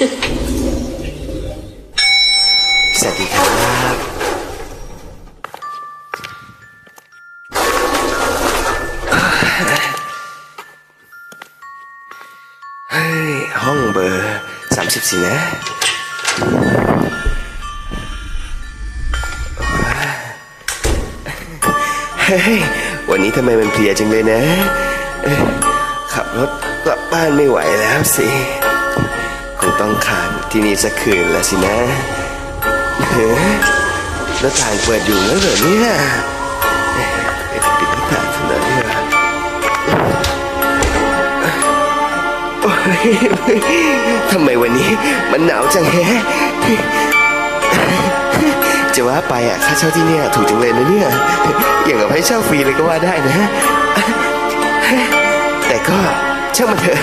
สวัสดีครับเฮ้ยห้องเบอร์สามสิบสี่นะเฮ้ยวันนี้ทำไมมันเพลียจังเลยนะ ขับรถกลับบ้านไม่ไหวแล้วสิ ต้องค้างที่นี่สักคืนล้วสินะเฮ้ยหน้าต่างเปิดอยู่แล้วเหรอเนี่ยเอ๊ะปิดหน้าต่างซะหน่อยดีกว่าโอ้ยทำไมวันนี้มันหนาวจังแฮะ จะว่าไปอะค่าเช่าที่เนี่ยถูกจังเลยนะเนี่ย อย่างกับให้เช่าฟรีเลยก็ว่าได้นะ แต่ก็ช่างมันเถอะ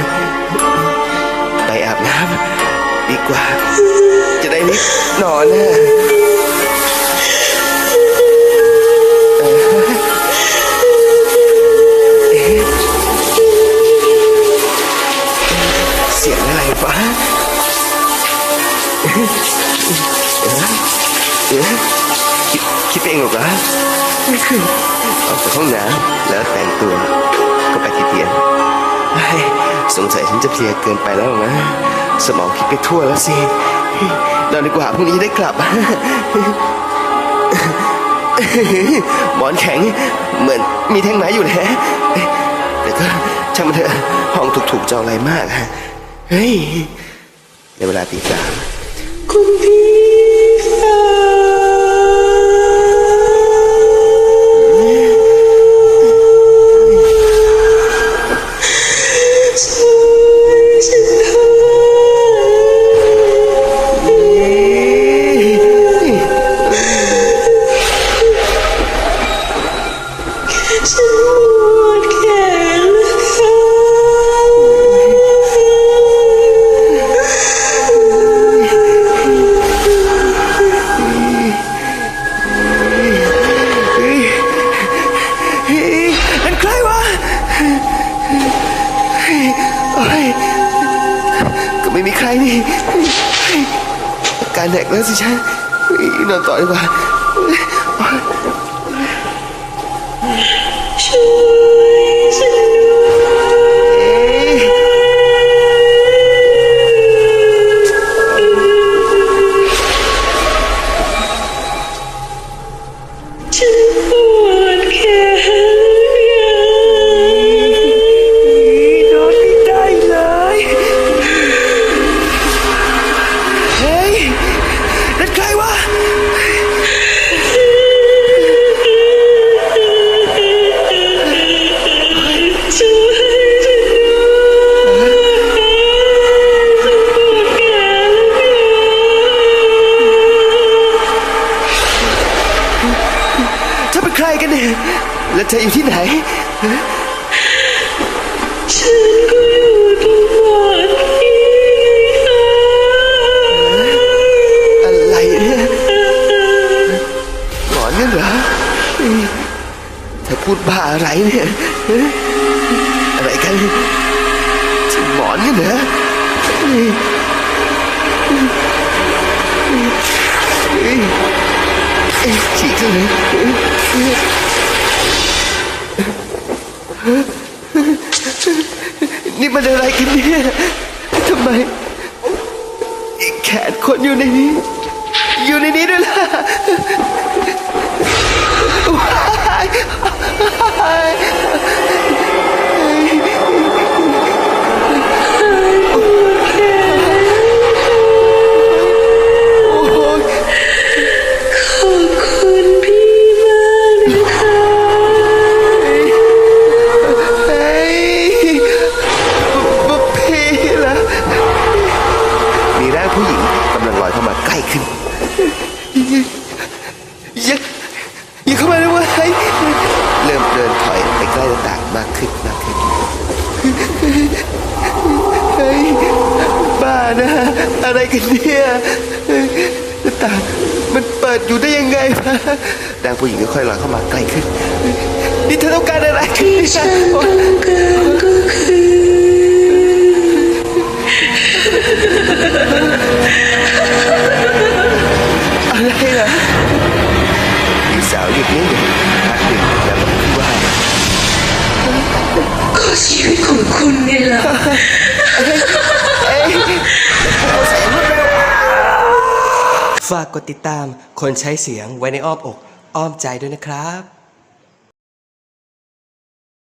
ไปอาบน้ำ ดีกว่า จะได้รีบนอนนะเอ่อเสียงอะไรวะเอ๊ะคิดเองเหรอวะออกจากห้องน้ำแล้วแต่งตัวก็ไปที่เตียง สงสัยฉันจะเพลียเกินไปแล้วนะ สมองคิดไปทั่วแล้วสินอนดีกว่าพรุ่งนี้จะได้กลับ หมอนแข็งเหมือนมีแท่งไม้อยู่แฮะแต่ก็ช่างมันเถอะห้องถูกๆจะอาอะไรมากฮะเฮ้ยในเวลาตีสามคุณพี่ ก็ไม่มีใครนี่เฮ้ยอาการแดกแล้วสิฉันนอนต่อดีกว่า แล้วเธออยู่ที่ไหน ฉันก็อยู่ตรงหมอนพี่ไงคะอะไรเนี่ยหลอนกันเหรอเธอพูดบ้าอะไรเนี่ย อะไรกันจะหมอนกันเหรอเฮ้ยเฮ้ยเอ้ยฉีกเลย นี่มันอะไรกันเนี่ยทำไมแขนคนอยู่ในนี้ อยู่ในนี้ด้วยล่ะ อย่าอย่าเข้ามาเลยเวะเริ่มเดินถอยไปใกล้หน้าต่างมากขึ้นมากขึ้นเฮ้ยบ้านะ อะไรกันเนี่ยหน้าต่างมันเปิดอยู่ได้ยังไงวะดังผู้หญิงค่อยๆลอยเข้ามาใกล้ขึ้นนี่เธอต้องการอะไรที่ฉัน หยุดนิ่งพักหนึ่งแล้วก็พูดว่าก็ชีวิตของคุณไงล่ะฝากกดติดตามคนใช้เสียงไว้ในอ้อมอก อ้อมใจด้วยนะครับ